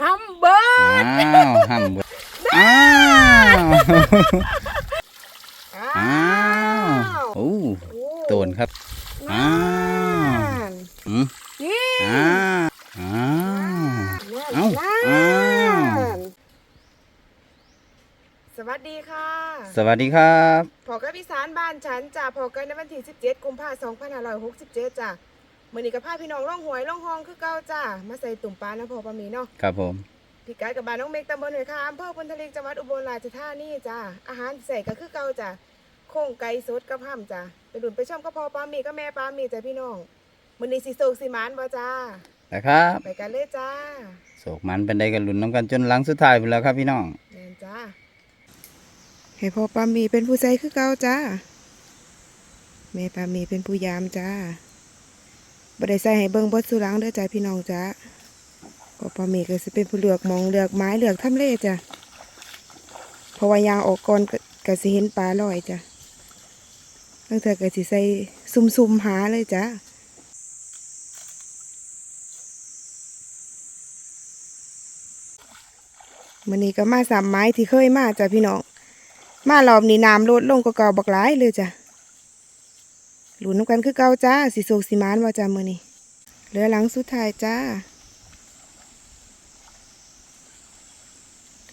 ฮัมเบอร์อ้าวห้ามเบิดอ้าวอ้าวโอ้โตนครับ อ้าวอืมนี่อ้าวอ้าว เอ้าอ้าวสวัสดีค่ะสวัสดีครับ พอกับอีสานบ้านฉันจ้ะพอกันในวันที่ 17 กุมภาพันธ์2567จ้ะ มื้อนี้กับพาพี่น้องล่องหวยล่องหองคือเก่าจ้ะมาใส่ตุ่มปลานะพอปลาหมีเนาะครับผมพี่กายกับบ้านน้องเมกตำบลหอยคามอำเภอพุนทลิกจังหวัดอุบลราชธานีจ้ะอาหารใส่ก็คือเก่าจ้ะโครงไก่สดกับห้ำจ้ะไปดุนไปชมกับพ่อปลาหมีกับแม่ปลาหมีจ้ะพี่น้องมื้อนี้สิโศกสิหมานบ่จ้านะครับไปกันเลยจ้าโศกมันเป็นใดกันหลุนน้ำกันจนหลังสุดท้ายไปแล้วครับพี่น้องแม่นจ้าให้พ่อปลาหมีเป็นผู้ใส่คือเก่าจ้าแม่ปลาหมีเป็นผู้ยามจ้า บ่ได้ใส่ให้เบิ่งเบดสุหลังเด้อจ้าพี่น้องจ้าพ่อปลาหมีก็สิเป็นผู้เลือกมองเลือกไม้เลือกทำเลจ้ะเพราะว่ายางออกก่อนก็ก็สิเห็นปลาลอยจ้ะตั้งแต่ก็สิใส่ซุ่มๆหาเลยจ้ามื้อนี้ก็มาสามไม้ที่เคยมาจ้ะพี่น้องมารอบนี้น้ำลดลงก็เก่าบักหลายเลยจ้ะ หลุนน้ำกันคือเก่าจ้าสิโศกสิมานว่าจ้ามื้อนี้เหลือหลังสุดท้ายจ้า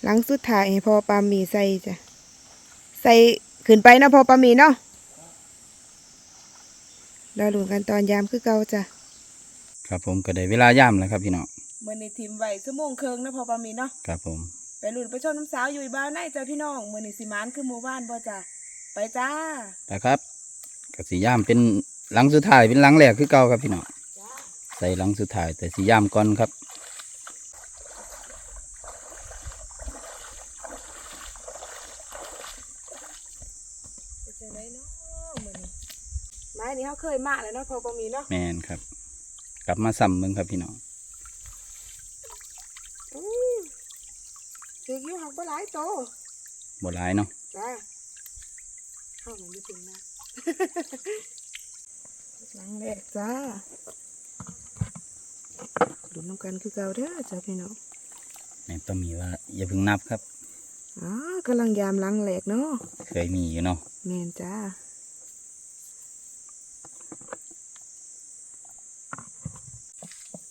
หลังสุดท้ายให้พ่อปลาหมีใส่จ้ะใส่ขึ้นไปเนาะพ่อปลาหมีเนาะแล้วหลุนกันตอนยามคือเก่าจ้ะครับผมก็ได้เวลาย่ำแล้วครับพี่น้องมื้อนี้ทีมไว้ชั่วโมงครึ่งนะพ่อปลาหมีเนาะครับผมไปหลุนไปชมน้ำสาวอยู่บ้านในจ้ะพี่น้องมื้อนี้สิมานคือหมู่บ้านบ่จ้ะไปจ้านะครับ ก็สีย่ำเป็นหลังสุดท้ายเป็นหลังแรกคือเก่าครับพี่น้องจ้าใส่หลังสุดท้าย แต่สีย่ำก่อนครับไปเจอไหนเนาะมื้อนี้ไม้นี้เขาเคยมาแล้วเนาะพ่อปลาหมีเนาะแมนครับ กลับมาซ้ำเบิ่งครับพี่น้องอือถืออยู่หักบ่หลายโตบ่หลายเนาะจ้าเข้าหนูไม่ถึงนะ หลังแรกจ้าดูน้ำกันคือเก่าเด้อจ้าพี่น้องแม่ต้องมีว่าอย่าเพิ่งนับครับอ๋อกำลังยามหลังแหลกเนาะเคยมีอยู่เนาะแมนจ้า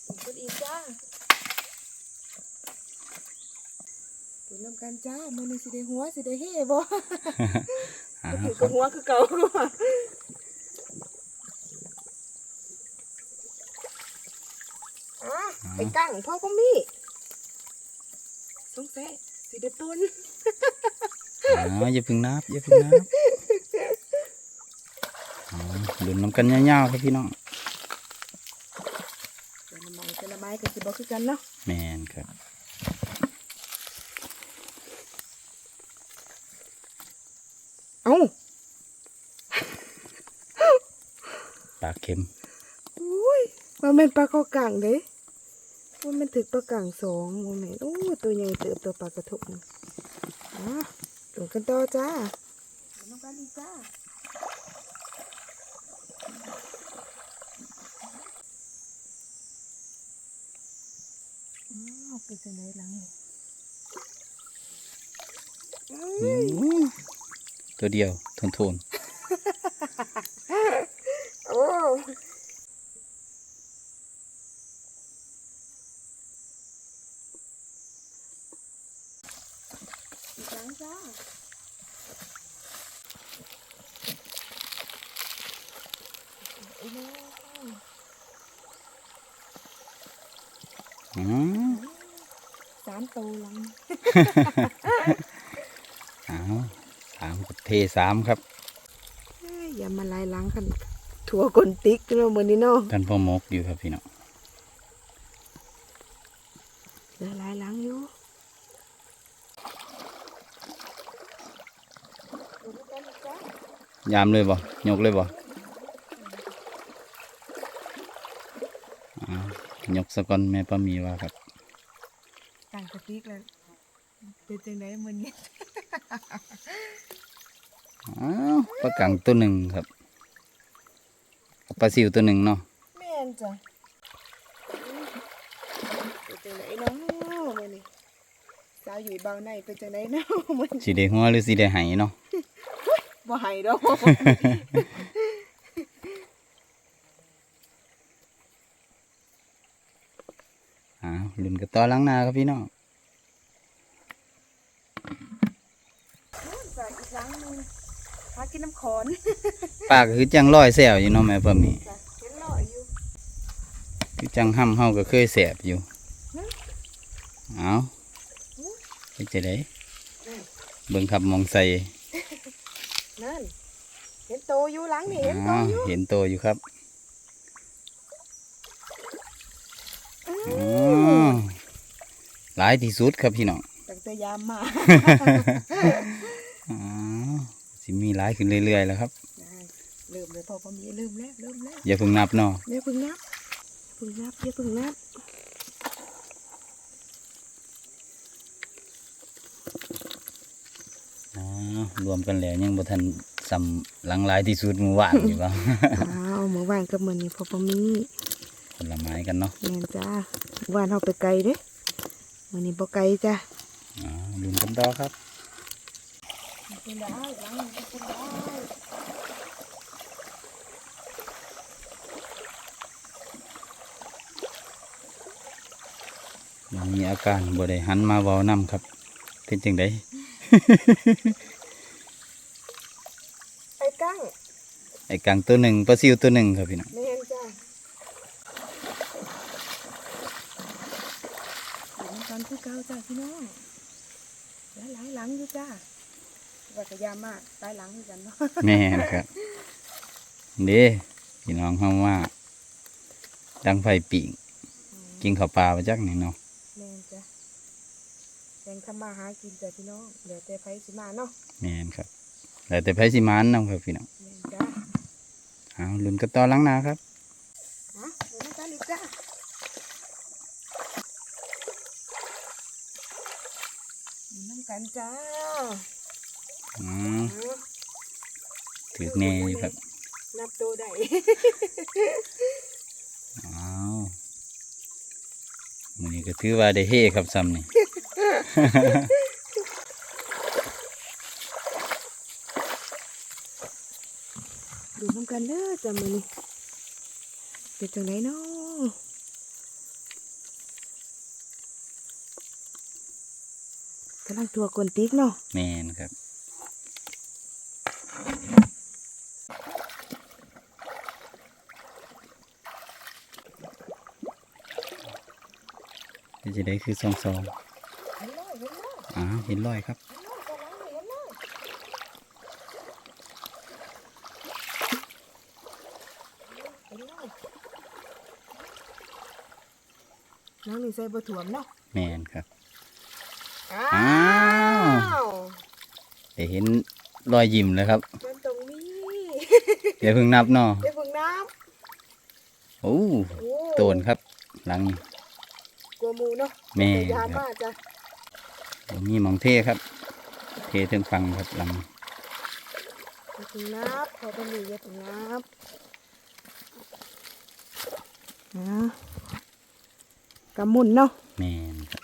อีกคนอีกจ้าดูน้ำกันจ้ามือนี้สิได้หัวสิได้เฮ่บ่อ่าก็ ถือครักับบหัวคือเก่าอะไปกั้งพ่อก็มีสงสัยสิได้ปนอ๋ออย่าเพิ่งนับอย่าเพิ่งนับอ๋อลุ้นน้ำกันยาวๆครับพี่น้องแต่ละไม้แต่ละไม้ก็สิบ่คือกันเนาะแมนครับ เอ้า ปากเข็มอุ้ยว่าแม่นปลาข้อกังเด้ว่าแม่นถึกปลากังสองว่าแม่นโอ้ตัวใหญ่เติบตัวปลากระทบนะอะดูกันต่อจ้าดูน้ำกันดีจ้าอ้าวเป็นจังไดหลังนี่อื้อือมตัวเดียวทนทน โอ้อีกครั้ง จ้าโอ้โหๆอืมสามตัวหลังเอาสามกับเทสามครับเอ้ยอย่ามาลายหล้างกันถั่วกลติ๊กเนาะมือนี้เนาะกันพ่อมกอยู่ครับพี่น้องเหลือลายหล้างอยู่ ยามเลยบ่ยกเลยบ่อ่ายกสะก่อนแม่ป้ามีว่าครับต่างกระติกแล้วเป็นจังไดมือนี้อ้าวปลากังตัวหนึ่งครับกับปลาซิวตัวหนึ่งเนาะแม่นจ้ะเป็นจังไดเนาะมื้อนี้สาวอยู่เบาในเป็นจังไดเนาะมื้อนี้สีได้หัวหรือสีได้ไหเนาะ บ่ให้ดอกอ้าวลุ้นกันต่อหล้างหน้าครับพี่น้องใส่อีกหลังหนึงหากินน้ำขอน ปากคือจังร้อยแซวอยู่เนาะแม่เพิ่มนี่จ้ะเห็นลอยอยู่คือจังห้ำเฮาก็เคยแสบอยู่เอาไปจะได้เบิ่งขับมองใส่ นั่น เห็นโตอยู่หลังนี่เห็นโตอ้าวอยู่เห็นโตอยู่ครับอ้าอ๋วอหลายที่สุดครับพี่น้องตั้งแต่ยามมาอ๋อสิมีหลายขึ้นเรื่อยๆแล้วครับ เริ่มเลยพอพอมีเริ่มแล้วเริ่มแล้วอย่าเพิ่งนับเนาะอย่าเพึ่งนับเพึ่งนับอย่าเพึ่งนับ อ๋อ รวมกันแล้วยังบ่ทันสำหลังหลายที่สุดเมื่อวานอยู่บ่อ้าวเมื่อวานกับมื้อนี้พอพอมีคนละไม้กันเนาะแม่นจ้าเมื่อวานเฮาไปไกลเด้มื้อนี้บ่ไกลจ้าอ๋อลุ้นกันต่อครับเป็นได้หลังนี้เป็นได้ยังมีอาการบ่ได้หันมาเว้านํครับ เป็นจังได ไอ้กั้ง ไอ้กังตัวหนึ่งปลาซิวตัวหนึ่งครับพี่น้องแม่นจ้าหลังกันคือเก่าจ้าพี่น้องหลายหลายหลังอยู่จ้าว่าก็ยามมากหลายหลังเหมือนกันเนาะแม่นะครับเด้พี่น้องเฮาว่า ดังไฟปิ่งกินข้าวปลามาจักหนึ่งเนาะแม่นจ้ะแรงทำมาหากินจ้ะพี่น้องเดี๋ยวแต่ไผสิมาเนาะแม่นครับแล้วแต่ไผสิมานนำครับพี่น้องแม่นจ้ะ เอาลุ้นกันต่อหลังหนาครับฮะเดี๋ยวมากันอีกจ้ะอยู่น้ำกันจ้าอืมเอาถือแน่อยู่ครับ นับตัวได้อ้าวมื้อนี้ก็ถือว่าได้เฮครับซ้ำนี่ ดูน้ำกันเด้อจ้ะมื้อนี้เป็นจังไดเนาะกำลังตัวกวนติ๊กเนาะแม่นครับนี่จะได้คือซองซองเห็นเลยเห็นเลยๆอ้าวเห็นรอยครับ เห็นเลยเห็นเลยน้องนี่ใส่บะถ่วมเนาะแม่นครับ อ้าอ้าววได้เห็นรอยยิ้มแล้วครับมันตรงนี้อย่าเพิ่งนับเนาะเดี๋ยวพึ่งน้โอ้ำโอ้โตนครับ หลังนี้กลัวหมูเนาะแม่แต่ยานครับ มากจ้ะผมมีหมองเทครับ เทถึงฟังครับหลังอย่าพึ่งนับพอเป็นหนีอย่าพึ่งนับนะ กำมุนเนาะแม่นครับ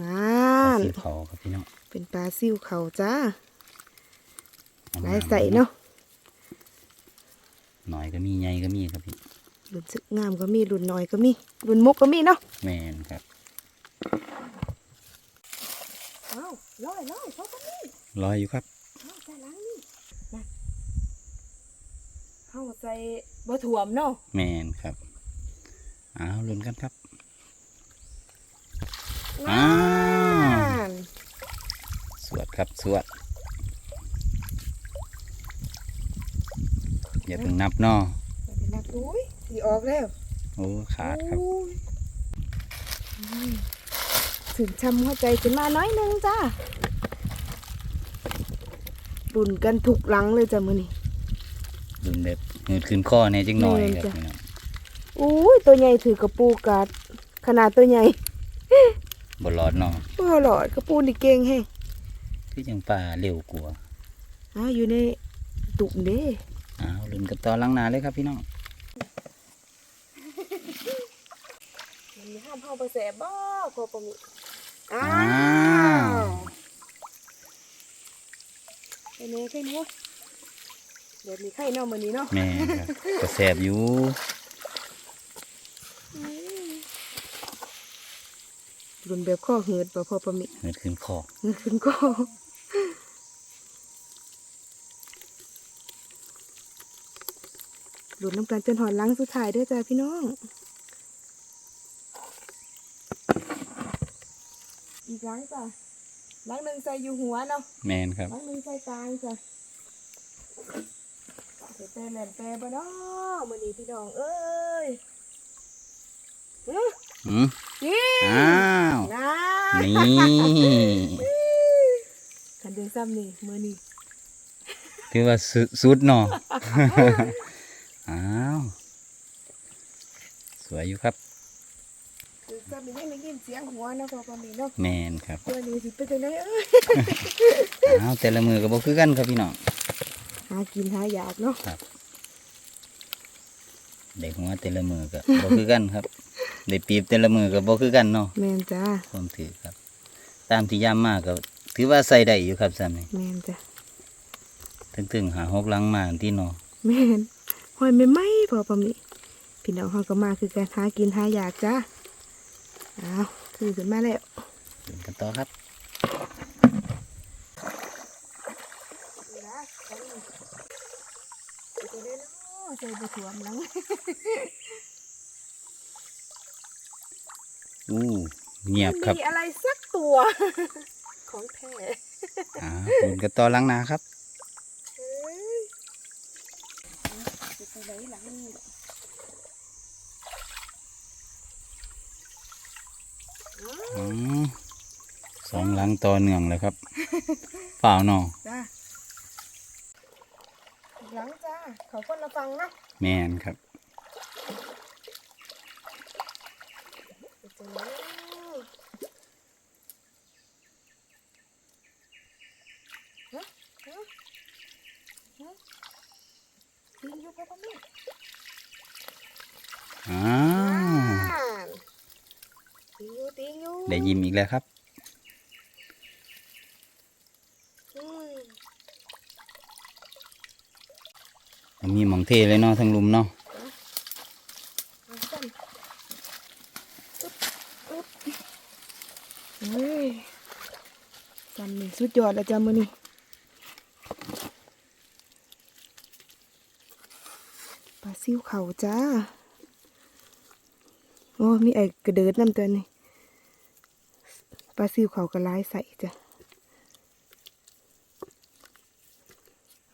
นั่ปลานซิวเขาครับพี่น้องเป็นปลาซิวเขาจ้าเอาหมาลายใส่เนาะหน่อยก็มีใหญ่ก็มีครับพี่รุ่นซึกงามก็มีรุ่นน้อยก็มีรุ่นมุกก็มีเนาะแม่นครับอ้าวลอยลอยเขาก็มีรอยอยู่ครับอ้าวใส่หล้างนี่นะ เข้าใส่บะถ่วมเนาะแม่นครับอ้าวลุ้นกันครับอ้าวนสวดครับสวดอย่าเพิ่งนับเนาะเอาไปนับอุ้ยสีออกแล้วโอ้ขาดครับโอ้ยอืมถึงช้ำหัวใจขึ้นมาน้อยหนึงจ้ารุนกันถูกหลังเลยจ้ะมือนี่ลุ้นแบบ เงินขึ้นข้อแน่จังหน่อยแม่นครับจ้ะ พี่น้องอุ้ยตัวใหญ่ถือกระปูกัด ขนาดตัวใหญ่บรอดเนาะโอ้หลอดกระปูนี่เก่งแฮงคือจังป่าเร็วกลัวาอ้าวอยู่ในตุ่มเด้อ้าวลุ้นกันต่อหลังหนาเลยครับพี่น้องนี้ห้ามเฮาบ่แสบบ่พอปะมิอ้าอ้าววไข่เน่ไข่เน่เดี๋ยวมีไข่เนาะมื้อนี้เนาะแม่นครับก็แสบอยู่รุนแบบข้อเหือดบ่พอปะมิเหิดขึ้นคอเหือดขึ้นก็รุนน้ำกันจนหอนหลังสุดท้ายเด้อจ้าพี่น้อง อีกหลังจ้ะหลังหนึ่งใส่อยู่หัวเนาะแม่นครับหลังหนึ่งใส่กลางจ้ะ เดี๋ยวแปรแหลมแปรบ่เนาะมื้อนี้พี่น้องเอ้ยอืออืมนี่อ้าวนี่กันเดินซ้ำนี่มื้อนี้ถือว่าสุดเนาะอ้าวสวยอยู่ครับคือซ้ำนี่ได้ยินเสียงหัวนะพอประมีเนาะแม่นครับตัวนี้สิเป็นจังไดเอ้ยอ้าวแต่ละมือก็บ่คือกันครับพี่น้องากินหาอยากเนาะได้หัวแต่ละมือก็บ่คือกันครับได้ปีบแต่ละมือก็บ่คือกันเนาะแม่นจ้าความถือครับ ตามที่ย่ามมากก็ถือว่าใส่ได้อยู่ครับซ้ำนี่แม่นจ้ะถึงๆหาหกหลังมาที่เนาะแม่นหอยไม่ไหมพอประมีพี่น้องเฮาก็มาคือการหากินหาอยากจ้าอ้าวคือขึ้นมาแล้วเดินกันต่อครับ นะจะได้เนาะใส่บะถ่วมหลังอู้เงียบครับ มีอะไรสักตัว ของแท้อ่าเดินกันต่อหลังนาครับเอ้ยจะไปไหนหลังนี่อืมสองหลังต่อเนื่องเลยครับเปล่าเนาะจ้าอีก หลังจ้าเขาคนละฟังเนาะแม่นครับไปเจอแล้วฮะฮะฮะตีนอยู่พอปะนี่อ้าวตีอยู่ตีอยู่ได้ยิ้มอีกแล้วครับ อืม มีหมอง เทเลยเนาะทั้งลุมเนาะเอาสั่นอึ๊บอึ๊บเฮ้ยสั่นนี่สุดยอดแล้วจ้ามือนี่ปลาซิวเขาจ้า โอ้มีไอ้กระเดิดน้ำตัวนี่ปลาซิวเขากระลายใส่จ้ะ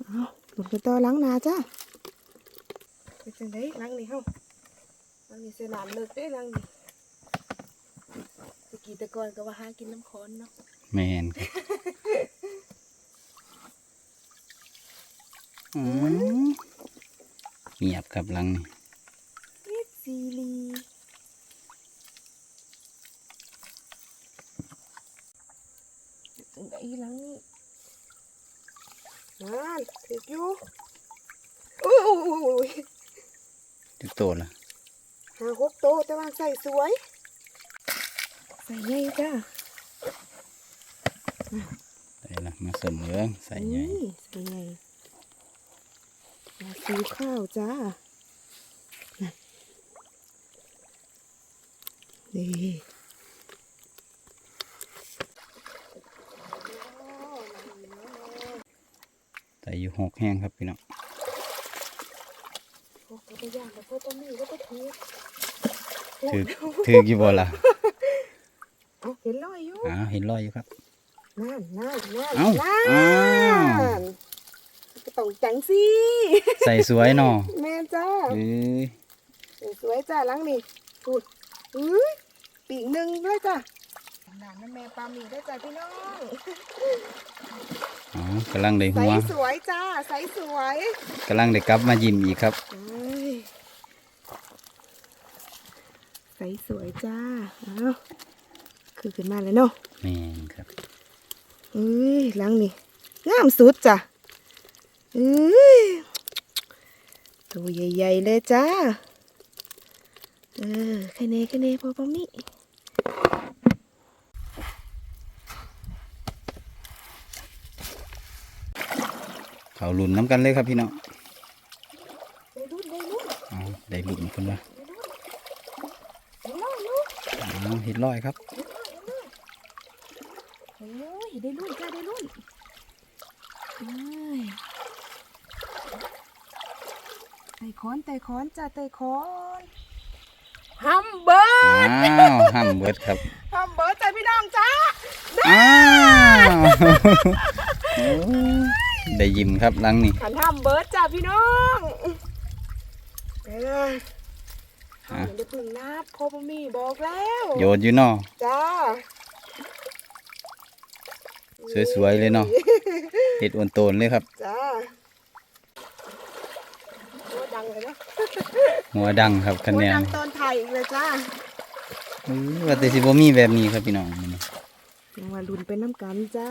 เอาหลุดกันต่อหล้างนาจ้า เป็นจังไดหล้างนี่เฮาหล้างนี่เสนามเลิกได้หล้างนี่ตะกี้แตะกอนก็ว่าหากินน้ำค้อนเนาะแม่นครับอืมเงียบครับหลังนี่ เอ็ดซีรีจังไดหล้างนี่นั่นถืออยู่โอ้ยโอ้ยโอ้ยโอ้ย จุดโตละ หาหกโตะแต่ว่าใส่สวยใส่ใหญ่จ้าได้ละมาเสริมเหลืองใส่ใหญ่นี่ใส่ใหญ่มาซื้อข้าวจ้าน่ะนี่ใส่อยู่หกแห้งครับพี่น้องโอ้ก็ไปย่างกับพ่อต้นนี่ก็ไปถือ ถือถือกี่บอล่ะเอาเห็นรอยอยู่อ้าวเห็นรอยอยู่ครับนั่นนั่นนั่นเอ้านั่อ้าวนก็ต้องจังสิใส่สวยเนาะแม่จ้าเอ้ยสวยจ้าหลังนี่พูดอื้อปีกหนึ่งด้วยจ้าหนานแม่ปลาหมีด้วยจ้าพี่น้องอ๋อกำลังได้ใสหัวสวยจ้าใสสวยกำลังได้กลับมายิ้มอีกครับเอ้ย ใสสวยจ้าเอาคือขึ้นมาเลยเนาะแม่นครับเอ้ยหลังนี่งามสุดจ้ะเอ้ยตัวใหญ่ๆเลยจ้าเออแค่นี้แค่นี้พอปะมิเขาลุ่นน้ำกันเลยครับพี่น้องได้รุ่นได้รุ่นเอาได้ลุ่นคนว่าได้รุ่นลูก เอาเห็ดร้อยครับโอ้ยได้รุ่นจ้าได้รุ่นเอ้ยไต่คอนไต่คอนจ้าไต่คอนฮัมเบอร์อ้าวห้ามเบิดครับฮัมเบอร์จ้าพี่น้องจ้าอ้าวโอ้ได้ยิ้มครับหลังนี่ขันฮัมเบอร์จ้าพี่น้อง เอออะเดี๋ยวพึ่งนับโคบะมีบอกแล้วโยนอยู่เนอจ้าสวยๆเลยเนาะเห็ดอ้วนโตนเลยครับ จ้าโอ้ดังเลยนะหัวดังครับคะแนโอ้นดังตอนไทยอีกเลยจ้าอื้อว่าแต่สิบ่มีแบบนี้ครับพี่น้องมื้อนี้ยังว่ารุ่นเป็นน้ำกันจ้า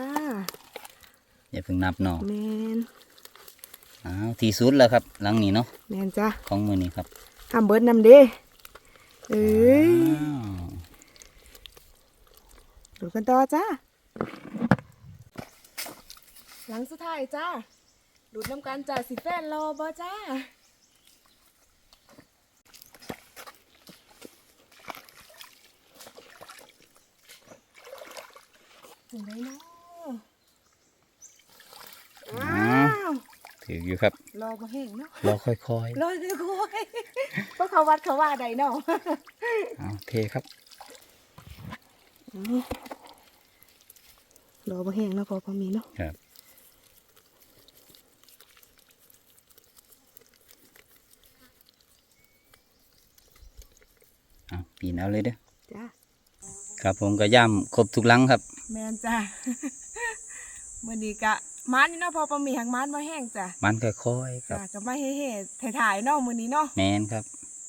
อย่าเพิ่งนับเนาะแมนอ้าวที่สุดแล้วครับหลังนี้เนาะแมนจ้าของมื้อนี้ครับฮัมเบิร์ดนำเด้ เอ้ยอ้าวดูกันต่อจ้า หลังสุดท้ายจ้าดูดน้ำกันจ้าสิแฟนรอบ่จ้าถึงได้เนาะอ้าว ถืออยู่ครับ รอบ่แห้งเนาะรอค่อยรอจะคุยเพราะเขาวัดเขาว่าใดเนาะๆเอาเทครับ รอบ่แห้งเนาะพอพอมีเนาะครับ เอาปีนเอาเลยเด้อจ้าครับผมก็ย่ำครบทุกหลังครับ แมนจ้ามื่อนี้กะ มานนี่เนาะพอประมีหางมานมาแห้งจ้ะมันค่อยๆครัจ้ะบก็มาเฮ่ๆถ่ายๆเนาะมื้อนี้เนาะแมนครับ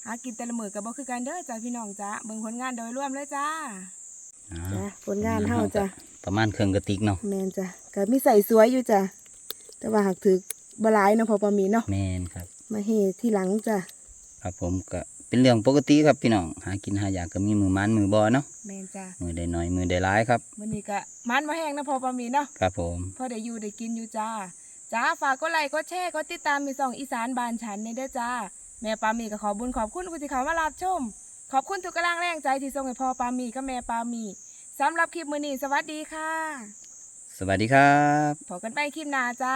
หากินแต่ละมื้อก็บ่คือกันเด้อจ้ะพี่น้องจ้ะเบิ่งผลงานโดยรวมเลยจ้าอ่าจ้ะผลงานเฮาจ้ะประมาณเครื่องกระติกเนาะแมนจ้ะก็มีใส่สวยอยู่จ้ะแต่ว่าหากถือบ่หลายเนาะพอประมีเนาะแมนครับ มาเฮ่ที่หลังจ้ะ ครับผมก็ เป็นเรื่องปกติครับพี่น้องหากินหาอยากก็มีมือมันมือบอเนาะแมนจ้ะมือได้น้อยมือได้ร้ายครับมื้อนี้ก็มานมาแห้งเนาะพอประมีเนาะครับผมพอได้อยู่ได้กินอยู่จ้าจ้าฝากกดไลค์กดแชร์กดติดตามมีสองอีสานบานฉันในเด้อจ้า แม่ปามีก็ขอบุญขอบคุณคุณที่เขามารับชม ขอบคุณทุกกำลังแรงใจที่ส่งให้พ่อปามีกับแม่ปามีสำหรับคลิปมื้อนี้สวัสดีค่ะ สวัสดีครับพบกันไปคลิปหน้าจ้า